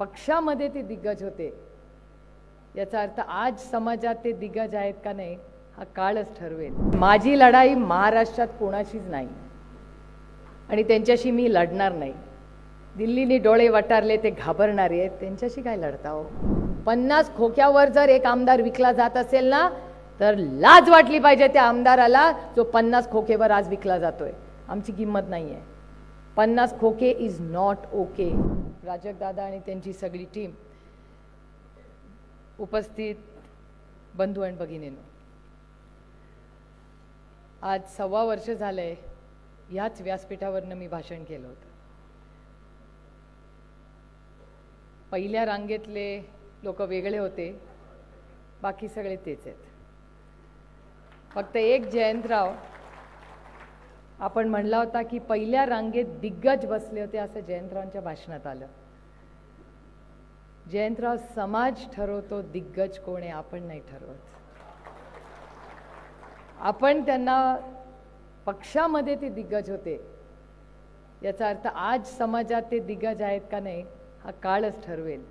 पक्षामध्ये ते दिग्गज होते. याचा अर्थ आज समाजात ते दिग्गज आहेत का नाही हा काळच ठरवेल. माझी लढाई महाराष्ट्रात कोणाशीच नाही. आणि त्यांच्याशी मी लढणार नाही. दिल्लीने डोळे वटारले ते घाबरणारे आहेत. त्यांच्याशी काय लढता हो? पन्नास खोक्यावर जर एक आमदार विकला जात असेल ना तर लाज वाटली पाहिजे त्या आमदाराला जो पन्नास खोकेवर आज विकला जातोय. आमची किंमत नाही आहे पन्नास खोके इज नॉट ओके राजकदादा आणि त्यांची सगळी टीम उपस्थित बंधू आणि भगिनीनो. आज सव्वा वर्ष झालंय ह्याच व्यासपीठावरनं मी भाषण केलं होतं. पहिल्या रांगेतले लोक वेगळे होते बाकी सगळे तेच आहेत. फक्त एक जयंतराव आपण म्हणला होता की पहिल्या रांगेत दिग्गज बसले होते असं जयंतरावांच्या भाषणात आलं. जयंतराव समाज ठरवतो दिग्गज कोण आहे आपण नाही ठरवत. आपण त्यांना पक्षामध्ये ते दिग्गज होते. याचा अर्थ आज समाजात ते दिग्गज आहेत का नाही हा काळच ठरवेल.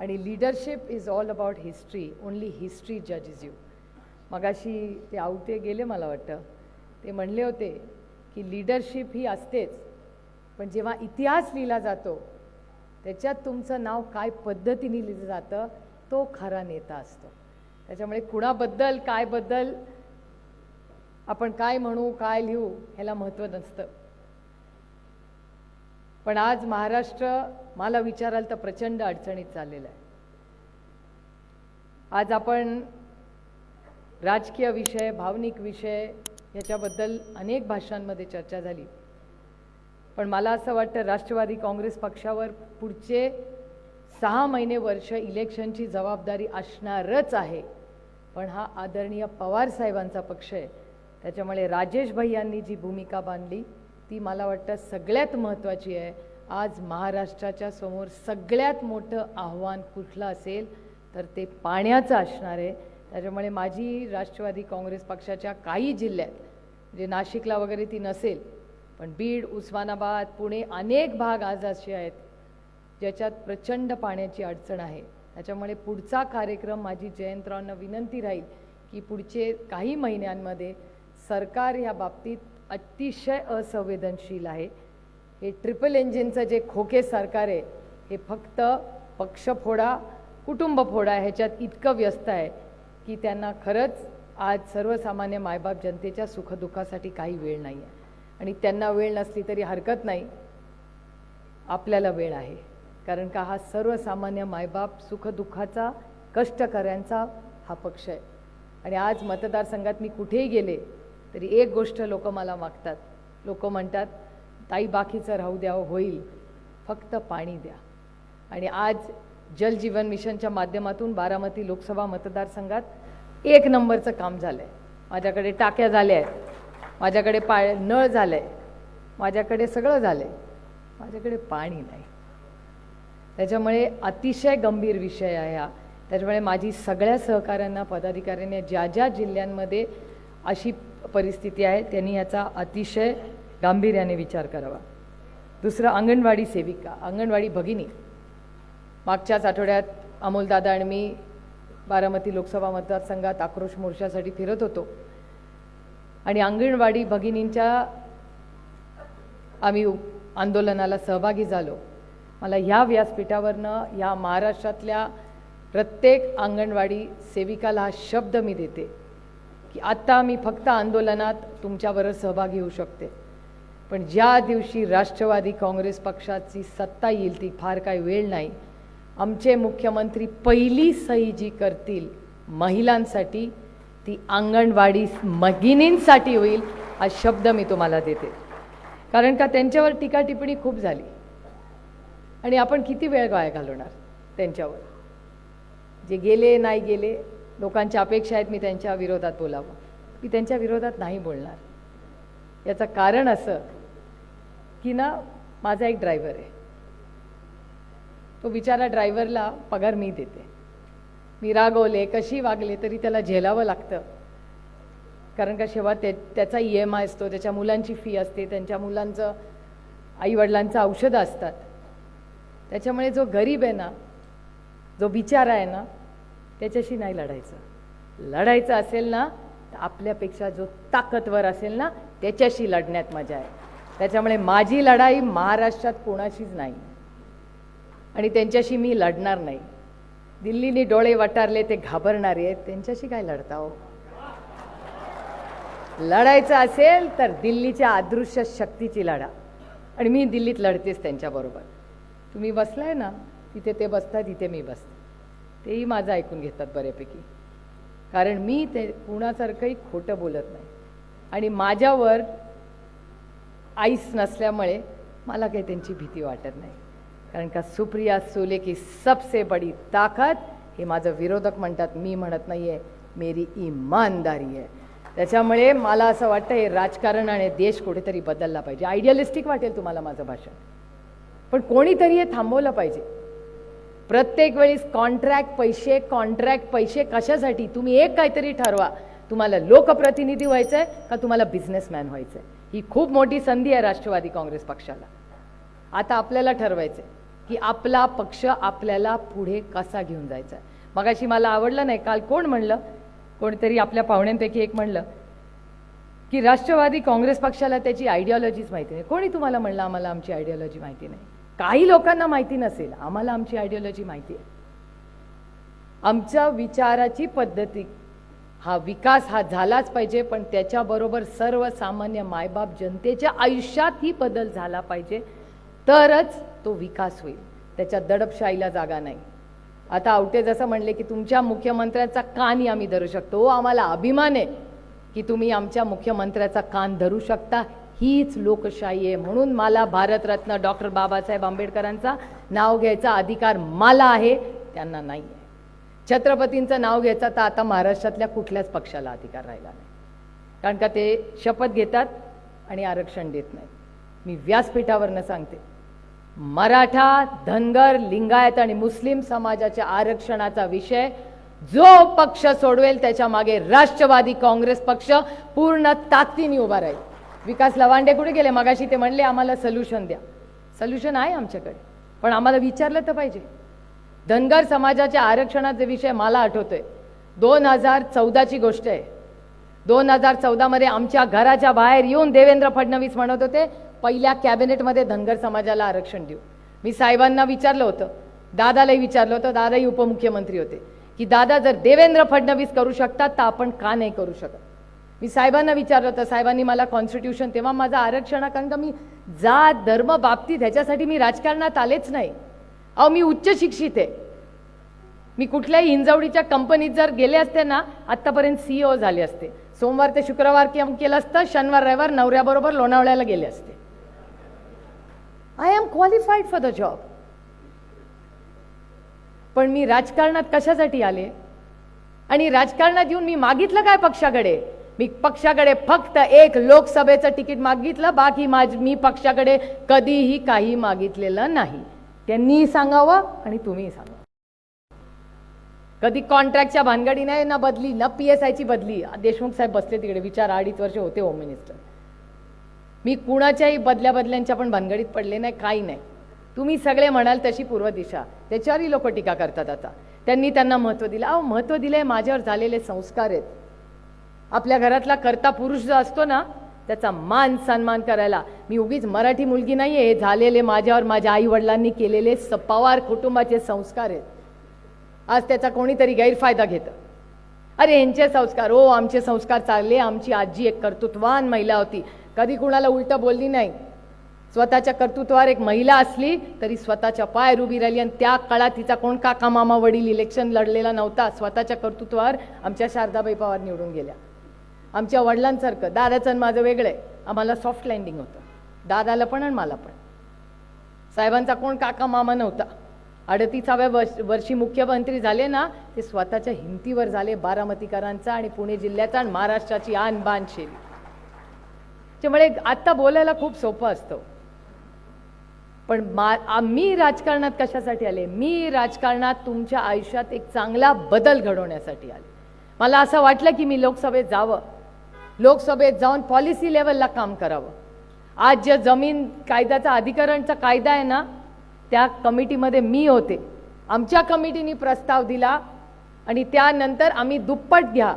आणि leadership is all about history only history जजेस यू मगाशी ते आवते गेले मला वाटतं. ते म्हणले होते की लिडरशिप ही असतेच पण जेव्हा इतिहास लिहिला जातो त्याच्यात तुमचं नाव काय पद्धतीने लिहिलं जातं तो खरा नेता असतो. त्याच्यामुळे कुणाबद्दल काय बद्दल आपण काय म्हणू काय लिहू ह्याला महत्त्व नसतं. पण आज महाराष्ट्र मला विचाराल तर प्रचंड अडचणीत चाललेलं आहे. आज आपण राजकीय विषय भावनिक विषय याच्याबद्दल अनेक भाषांमध्ये चर्चा झाली. पण मला असं वाटतं राष्ट्रवादी काँग्रेस पक्षावर पुढचे सहा महिने वर्ष इलेक्शनची जबाबदारी असणारच आहे. पण हा आदरणीय पवार साहेबांचा पक्ष आहे. त्याच्यामुळे राजेश भाई यांनी जी भूमिका बांधली ती मला वाटतं सगळ्यात महत्त्वाची आहे. आज महाराष्ट्राच्या समोर सगळ्यात मोठं आव्हान कुठलं असेल तर ते पाण्याचं असणार आहे. त्याच्यामुळे माझी राष्ट्रवादी काँग्रेस पक्षाच्या काही जिल्ह्यात म्हणजे नाशिकला वगैरे ती नसेल पण बीड उस्मानाबाद पुणे अनेक भाग आज असे आहेत ज्याच्यात प्रचंड पाण्याची अडचण आहे. त्याच्यामुळे पुढचा कार्यक्रम माझी जयंतरावांना विनंती राहील की पुढचे काही महिन्यांमध्ये सरकार या बाबतीत अतिशय असंवेदनशील आहे. हे ट्रिपल इंजिनचं जे खोके सरकार आहे हे फक्त पक्षफोडा कुटुंबफोडा ह्याच्यात इतकं व्यस्त आहे. की त्यांना खरंच आज सर्वसामान्य मायबाप जनतेच्या सुखदुःखासाठी काही वेळ नाही आहे आणि त्यांना वेळ नसली तरी हरकत नाही. आपल्याला वेळ आहे. कारण का हा सर्वसामान्य मायबाप सुखदुःखाचा कष्टकऱ्यांचा हा पक्ष आहे. आणि आज मतदारसंघात मी कुठेही गेले तरी एक गोष्ट लोक मला मागतात. लोक म्हणतात ताई बाकीचं राहू द्या हो, होईल. फक्त पाणी द्या. आणि आज जलजीवन मिशनच्या माध्यमातून बारामती लोकसभा मतदारसंघात एक नंबरचं काम झालं आहे माझ्याकडे टाक्या झाल्या आहेत माझ्याकडे पा नळ झालं आहे माझ्याकडे सगळं झालं आहे माझ्याकडे पाणी नाही. त्याच्यामुळे अतिशय गंभीर विषय आहे हा. त्याच्यामुळे माझी सगळ्या सहकाऱ्यांना पदाधिकाऱ्यांनी ज्या ज्या जिल्ह्यांमध्ये अशी परिस्थिती आहे त्यांनी याचा अतिशय गांभीर्याने विचार करावा. दुसरं अंगणवाडी सेविका अंगणवाडी भगिनी. मागच्याच आठवड्यात अमोलदादा आणि मी बारामती लोकसभा मतदारसंघात आक्रोश मोर्चासाठी फिरत होतो. आणि अंगणवाडी भगिनींच्या आम्ही आंदोलनाला सहभागी झालो. मला ह्या व्यासपीठावरनं ह्या महाराष्ट्रातल्या प्रत्येक अंगणवाडी सेविकाला हा शब्द मी देते की आत्ता मी फक्त आंदोलनात तुमच्याबरोबर सहभागी होऊ शकते. पण ज्या दिवशी राष्ट्रवादी काँग्रेस पक्षाची सत्ता येईल ती फार काही वेळ नाही. आमचे मुख्यमंत्री पहिली सही जी करतील महिलांसाठी ती अंगणवाडी भगिनींसाठी होईल हा शब्द मी तुम्हाला देते. कारण का त्यांच्यावर टीका टिप्पणी खूप झाली. आणि आपण किती वेळ वाया घालवणार त्यांच्यावर? जे गेले नाही गेले लोकांच्या अपेक्षा आहेत मी त्यांच्या विरोधात बोलावं. मी त्यांच्या विरोधात नाही बोलणार. याचं कारण असं की ना माझा एक ड्रायव्हर आहे. तो बिचारा ड्रायव्हरला पगार मी देते. मी रागवले कशी वागले तरी त्याला झेलावं लागतं. कारण का शेवट ते त्याचा ई एम आय असतो त्याच्या मुलांची फी असते त्यांच्या मुलांचं आईवडिलांचं औषधं असतात. त्याच्यामुळे जो गरीब आहे ना जो बिचारा आहे ना त्याच्याशी नाही लढायचं. लढायचं असेल ना तर आपल्यापेक्षा जो ताकदवर असेल ना त्याच्याशी लढण्यात मजा आहे. त्याच्यामुळे माझी लढाई महाराष्ट्रात कोणाशीच नाही. आणि त्यांच्याशी मी लढणार नाही. दिल्लीने डोळे वटारले ते घाबरणारे आहेत. त्यांच्याशी काय लढता हो? लढायचं असेल तर दिल्लीच्या अदृश्य शक्तीची लढा. आणि मी दिल्लीत लढतेच त्यांच्याबरोबर. तुम्ही बसलाय ना तिथे ते बसतात तिथे मी बसते. तेही माझं ऐकून घेतात बऱ्यापैकी. कारण मी ते कुणासारखंही खोटं बोलत नाही. आणि माझ्यावर आईस नसल्यामुळे मला काही त्यांची भीती वाटत नाही. कारण का सुप्रिया सुले की सबसे बडी ताकद हे माझं विरोधक म्हणतात मी म्हणत नाही आहे मेरी इमानदारी आहे. त्याच्यामुळे मला असं वाटतं हे राजकारण आणि देश कुठेतरी बदलला पाहिजे. आयडियलिस्टिक वाटेल तुम्हाला माझं भाषण. पण कोणीतरी हे थांबवलं पाहिजे. प्रत्येक वेळेस कॉन्ट्रॅक्ट पैसे कॉन्ट्रॅक्ट पैसे कशासाठी? तुम्ही एक काहीतरी ठरवा. तुम्हाला लोकप्रतिनिधी व्हायचं आहे का तुम्हाला बिझनेसमॅन व्हायचं आहे ही खूप मोठी संधी आहे राष्ट्रवादी काँग्रेस पक्षाला. आता आपल्याला ठरवायचं आहे की आपला पक्ष आपल्याला पुढे कसा घेऊन जायचा आहे. मगाशी मला आवडलं नाही काल कोण म्हणलं? कोणतरी आपल्या पाहुण्यांपैकी एक म्हणलं की राष्ट्रवादी काँग्रेस पक्षाला त्याची आयडिओलॉजीच माहिती नाही. कोणी तुम्हाला म्हणलं आम्हाला आमची आयडियॉलॉजी माहिती नाही? काही लोकांना माहिती नसेल. आम्हाला आमची आयडिओलॉजी माहिती आहे. आमच्या विचाराची पद्धती हा विकास हा झालाच पाहिजे पण त्याच्याबरोबर सर्वसामान्य मायबाप जनतेच्या आयुष्यातही बदल झाला पाहिजे. तरच तो विकास होईल. त्याच्या दडपशाहीला जागा नाही. आता आवटे जसं म्हणले की तुमच्या मुख्यमंत्र्यांचा कानही आम्ही धरू शकतो. हो आम्हाला अभिमान आहे की तुम्ही आमच्या मुख्यमंत्र्याचा कान धरू शकता. हीच लोकशाही आहे म्हणून मला भारतरत्न डॉक्टर बाबासाहेब आंबेडकरांचा नाव घ्यायचा अधिकार मला आहे त्यांना नाही आहे. छत्रपतींचं नाव घ्यायचा तर आता महाराष्ट्रातल्या कुठल्याच पक्षाला अधिकार राहिला नाही. कारण का ते शपथ घेतात आणि आरक्षण देत नाहीत. मी व्यासपीठावरनं सांगते. मराठा धनगर लिंगायत आणि मुस्लिम समाजाच्या आरक्षणाचा विषय जो पक्ष सोडवेल त्याच्यामागे राष्ट्रवादी काँग्रेस पक्ष पूर्ण ताकदीने उभा राहील. विकास लवांडे कुठे गेले? मगाशी ते म्हणले आम्हाला सोल्युशन द्या. सोल्युशन आहे आमच्याकडे. पण आम्हाला विचारलं तर पाहिजे. धनगर समाजाच्या आरक्षणाचा विषय मला आठवतोय. दोन हजार चौदाची गोष्ट आहे. दोन हजार चौदामध्ये आमच्या घराच्या बाहेर येऊन देवेंद्र फडणवीस म्हणत होते पहिल्या कॅबिनेटमध्ये धनगर समाजाला आरक्षण देऊ. मी साहेबांना विचारलं होतं. दादालाही विचारलं होतं. दादाही उपमुख्यमंत्री होते. की दादा जर देवेंद्र फडणवीस करू शकतात तर आपण का नाही करू शकत? मी साहेबांना विचारलं होतं. साहेबांनी मला कॉन्स्टिट्यूशन तेव्हा माझा आरक्षण कारण का मी जात धर्म बाबतीत ह्याच्यासाठी मी राजकारणात आलेच नाही. अहो मी उच्च शिक्षित आहे. मी कुठल्याही हिंजवडीच्या कंपनीत जर गेले असते ना आत्तापर्यंत सीईओ झाले असते. सोमवार ते शुक्रवार केलं असतं शनिवार रविवार नवऱ्याबरोबर लोणावळ्याला गेले असते. I am qualified for the job पण मी राजकारणात कशासाठी आले? आणि राजकारणात येऊन मी मागितलं काय पक्षाकडे? मी पक्षाकडे फक्त एक लोकसभेचं तिकीट मागितलं बाकी माझ मी पक्षाकडे कधीही काही मागितलेलं नाही. त्यांनीही सांगावं आणि तुम्हीही सांगा. कधी कॉन्ट्रॅक्टच्या भानगडी नाही ना बदली ना पी एस आयची बदली. देशमुख साहेब बसले तिकडे विचार अडीच वर्ष होते होम मिनिस्टर मी कुणाच्याही बदल्या बदल्यांच्या पण भानगडीत पडले नाही काही नाही. तुम्ही सगळे म्हणाल तशी पूर्व दिशा. त्याच्यावरही लोक टीका करतात आता. त्यांनी त्यांना महत्त्व दिलं. अहो महत्त्व दिलं आहे माझ्यावर झालेले संस्कार आहेत. आपल्या घरातला करता पुरुष जो असतो ना त्याचा मान सन्मान करायला. मी उगीच मराठी मुलगी नाही आहे हे झालेले माझ्यावर माझ्या आईवडिलांनी केलेले सपावार कुटुंबाचे संस्कार आहेत. आज त्याचा कोणीतरी गैरफायदा घेतं. अरे यांचे संस्कार. हो आमचे संस्कार चालले. आमची आजी एक कर्तृत्वान महिला होती. कधी कुणाला उलटं बोलली नाही. स्वतःच्या कर्तृत्वावर एक महिला असली तरी स्वतःच्या पाय उभी राहिली आणि त्या काळात तिचा कोण काका मामा वडील इलेक्शन लढलेला नव्हता. स्वतःच्या कर्तृत्वावर आमच्या शारदाबाई पवार निवडून गेल्या. आमच्या वडिलांसारखं दादाचं आणि माझं वेगळं आहे. आम्हाला सॉफ्ट लँडिंग होतं. दादाला पण आणि मला पण. साहेबांचा कोण काका मामा नव्हता. अडतीसाव्या वर्ष वर्षी मुख्यमंत्री झाले ना ते स्वतःच्या हिमतीवर झाले बारामतीकरांचा आणि पुणे जिल्ह्याचा आणि महाराष्ट्राची आन बान शेरी त्यामुळे आत्ता बोलायला खूप सोपं असतं. पण मा मी राजकारणात कशासाठी आले? मी राजकारणात तुमच्या आयुष्यात एक चांगला बदल घडवण्यासाठी आले. मला असं वाटलं की मी लोकसभेत जावं. लोकसभेत जाऊन पॉलिसी लेवलला काम करावं. आज जे जमीन कायद्याचा अधिकरणचा कायदा आहे ना त्या कमिटीमध्ये मी होते. आमच्या कमिटीने प्रस्ताव दिला आणि त्यानंतर आम्ही दुप्पट घ्या.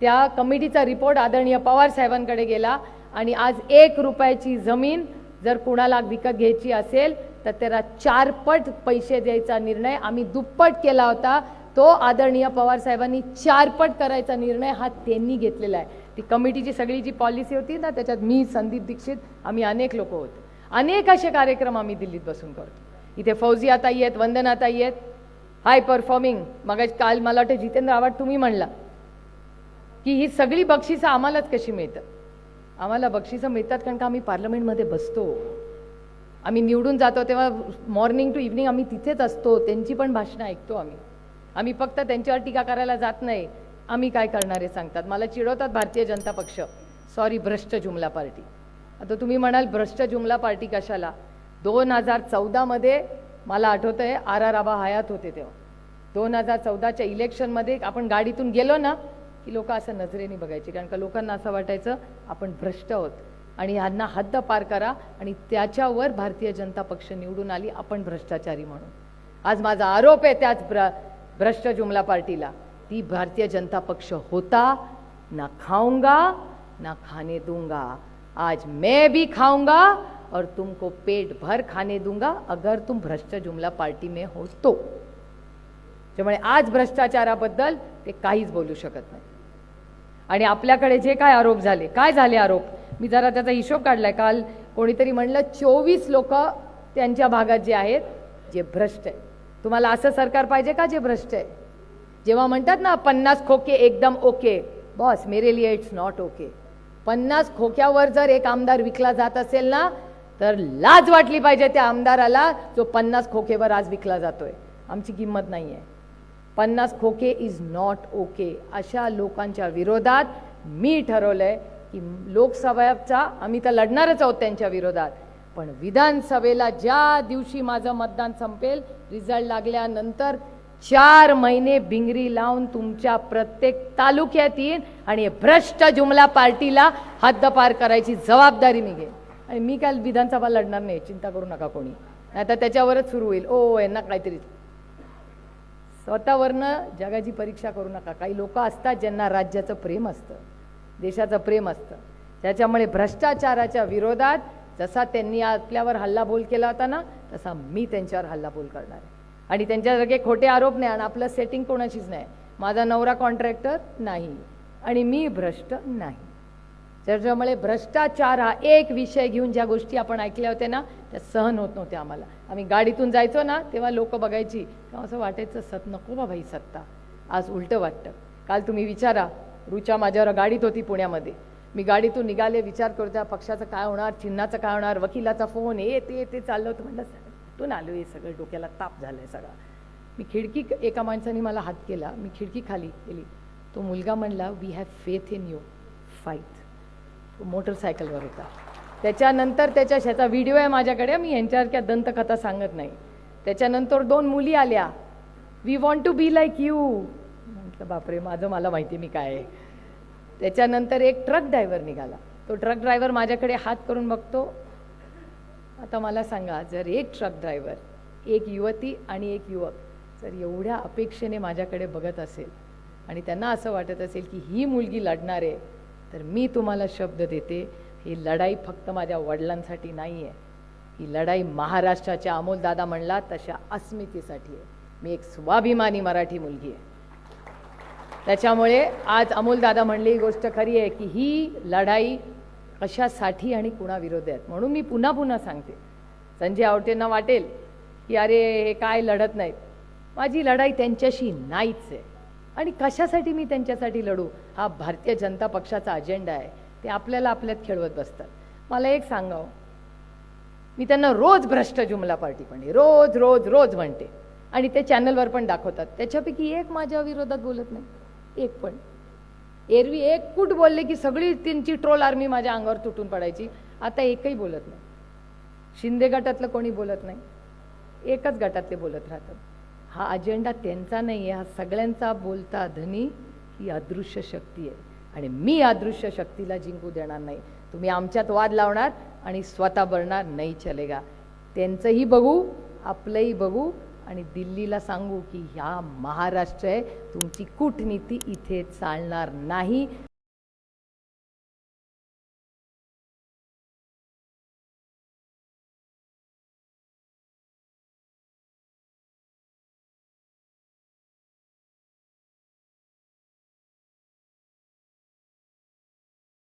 त्या कमिटीचा रिपोर्ट आदरणीय पवार साहेबांकडे गेला. आणि आज एक रुपयाची जमीन जर कुणाला विकत घ्यायची असेल तर त्याला चारपट पैसे द्यायचा निर्णय आम्ही दुप्पट केला होता. तो आदरणीय पवार साहेबांनी चारपट करायचा निर्णय हा त्यांनी घेतलेला आहे. ती कमिटीची सगळी जी पॉलिसी होती ना त्याच्यात मी संदीप दीक्षित आम्ही अनेक लोक होतो. अनेक असे कार्यक्रम आम्ही दिल्लीत बसून करतो. इथे फौजी आता येत वंदना आता येत. हाय परफॉर्मिंग मग काल मला वाटतं जितेंद्र आव्हाड तुम्ही म्हणला की ही सगळी बक्षिसं आम्हालाच कशी मिळतात? आम्हाला बक्षिसं मिळतात कारण का आम्ही पार्लमेंटमध्ये बसतो. आम्ही निवडून जातो तेव्हा मॉर्निंग टू इव्हनिंग आम्ही तिथेच असतो. त्यांची पण भाषणं ऐकतो आम्ही. आम्ही फक्त त्यांच्यावर टीका करायला जात नाही. आम्ही काय करणार आहे सांगतात. मला चिडवतात भारतीय जनता पक्ष. सॉरी भ्रष्ट जुमला पार्टी. आता तुम्ही म्हणाल भ्रष्ट जुमला पार्टी कशाला? दोन हजार चौदामध्ये मला आठवतं आहे आर आर आबा हयात होते तेव्हा. दोन हजार चौदाच्या इलेक्शनमध्ये आपण गाडीतून गेलो ना की लोक असं नजरेने बघायचे. कारण का लोकांना असं वाटायचं आपण भ्रष्ट आहोत. आणि ह्यांना हद्द पार करा आणि त्याच्यावर भारतीय जनता पक्ष निवडून आली आपण भ्रष्टाचारी म्हणून. आज माझा आरोप आहे त्याच भ्र भ्रष्ट जुमला पार्टीला. ती भारतीय जनता पक्ष होता ना खाऊंगा ना खाने दूंगा. आज मैं भी खाऊंगा और तुमको पेट भर खाने दूंगा अगर तुम भ्रष्ट जुमला पार्टी में हो तो. त्यामुळे आज भ्रष्टाचाराबद्दल ते काहीच बोलू शकत नाही आणि आपल्याकडे जे काय आरोप झाले काय झाले आरोप? मी जरा त्याचा हिशोब काढलाय. काल कोणीतरी म्हणलं चोवीस लोक त्यांच्या भागात जे आहेत जे भ्रष्ट आहे तुम्हाला असं सरकार पाहिजे का जे भ्रष्ट आहे? जेव्हा म्हणतात ना पन्नास खोके एकदम ओके. बॉस मेरे लिए इट्स नॉट ओके पन्नास खोक्यावर जर एक आमदार विकला जात असेल ना तर लाज वाटली पाहिजे त्या आमदाराला जो पन्नास खोकेवर आज विकला जातोय. आमची किंमत नाही आहे पन्नास खोके इज नॉट ओके अशा लोकांच्या विरोधात मी ठरवलं आहे की लोकसभेचा आम्ही तर लढणारच आहोत त्यांच्या विरोधात. पण विधानसभेला ज्या दिवशी माझं मतदान संपेल रिझल्ट लागल्यानंतर चार महिने बिंगरी लावून तुमच्या प्रत्येक तालुक्यात येईन आणि भ्रष्ट जुमला पार्टीला हद्दपार करायची जबाबदारी मी घेईन. आणि मी काय विधानसभा लढणार नाही चिंता करू नका कोणी. नाही तर त्याच्यावरच सुरू होईल. ओ यांना काहीतरी स्वतःवरनं जगाची परीक्षा करू नका. काही लोक असतात ज्यांना राज्याचं प्रेम असतं देशाचं प्रेम असतं. त्याच्यामुळे भ्रष्टाचाराच्या विरोधात जसा त्यांनी आपल्यावर हल्लाबोल केला होता ना तसा मी त्यांच्यावर हल्लाबोल करणार आहे. आणि त्यांच्यासारखे खोटे आरोप नाही आणि आपलं सेटिंग कोणाचीच नाही. माझा नवरा कॉन्ट्रॅक्टर नाही आणि मी भ्रष्ट नाही. त्याच्यामुळे भ्रष्टाचार हा एक विषय घेऊन ज्या गोष्टी आपण ऐकल्या होत्या ना त्या सहन होत नव्हत्या आम्हाला. आम्ही गाडीतून जायचो ना तेव्हा लोक बघायची तेव्हा असं वाटायचं सत नको बा भाई सत्ता. आज उलटं वाटतं. काल तुम्ही विचारा रुचा माझ्यावर गाडीत होती पुण्यामध्ये. मी गाडीतून निघाले विचार करतो त्या पक्षाचं काय होणार चिन्हाचं काय होणार वकिलाचा फोन हे ते ते चाललं होतं. म्हटलं कुठून आलो हे सगळं? डोक्याला ताप झालं आहे सगळा. मी खिडकी एका माणसाने मला हात केला मी खिडकी खाली केली. तो मुलगा म्हणला we have faith in you fight तो मोटरसायकलवर होता. त्याच्यानंतर त्याच्या ह्याचा व्हिडिओ आहे माझ्याकडे. मी यांच्यासारख्या दंतकथा सांगत नाही. त्याच्यानंतर दोन मुली आल्या. We want to be like you म्हटलं बापरे माझं मला माहिती मी काय आहे. त्याच्यानंतर एक ट्रक ड्रायव्हर निघाला. तो ट्रक ड्रायव्हर माझ्याकडे हात करून बघतो. आता मला सांगा जर एक ट्रक ड्रायव्हर एक युवती आणि एक युवक जर एवढ्या अपेक्षेने माझ्याकडे बघत असेल आणि त्यांना असं वाटत असेल की ही मुलगी लढणार आहे तर मी तुम्हाला शब्द देते ही लढाई फक्त माझ्या वडिलांसाठी नाही आहे ही लढाई महाराष्ट्राच्या अमोलदादा म्हणला तशा अस्मितेसाठी आहे. मी एक स्वाभिमानी मराठी मुलगी आहे. त्याच्यामुळे आज अमोलदादा म्हणली ही गोष्ट खरी आहे की ही लढाई कशासाठी आणि कुणाविरोध आहेत म्हणून मी पुन्हा पुन्हा सांगते. संजय आवटेंना वाटेल की अरे हे काय लढत नाहीत. माझी लढाई त्यांच्याशी नाहीच आहे. आणि कशासाठी मी त्यांच्यासाठी लढू? हा भारतीय जनता पक्षाचा अजेंडा आहे. ते आपल्याला आपल्यात खेळवत बसतात. मला एक सांगावं. मी त्यांना रोज भ्रष्ट जुमला पार्टी पण रोज रोज रोज म्हणते. आणि ते चॅनलवर पण दाखवतात. त्याच्यापैकी एक माझ्या विरोधात बोलत नाही. एक पण. एरवी एक कूट बोलले की सगळी त्यांची ट्रोल आर्मी माझ्या अंगावर तुटून पडायची. आता एकही बोलत नाही. शिंदे गटातलं कोणी बोलत नाही. एकच गटातले बोलत राहतात. हा अजेंडा त्यांचा नाही आहे हा सगळ्यांचा बोलता धनी ही अदृश्य शक्ती आहे. आणि मी अदृश्य शक्तीला जिंकू देणार नाही. तुम्ही आमच्यात वाद लावणार आणि स्वतः बरणार नाही चलेगा त्यांचंही बघू आपलंही बघू आणि दिल्लीला सांगू की ह्या महाराष्ट्र आहे तुमची कूटनीती इथे चालणार नाही.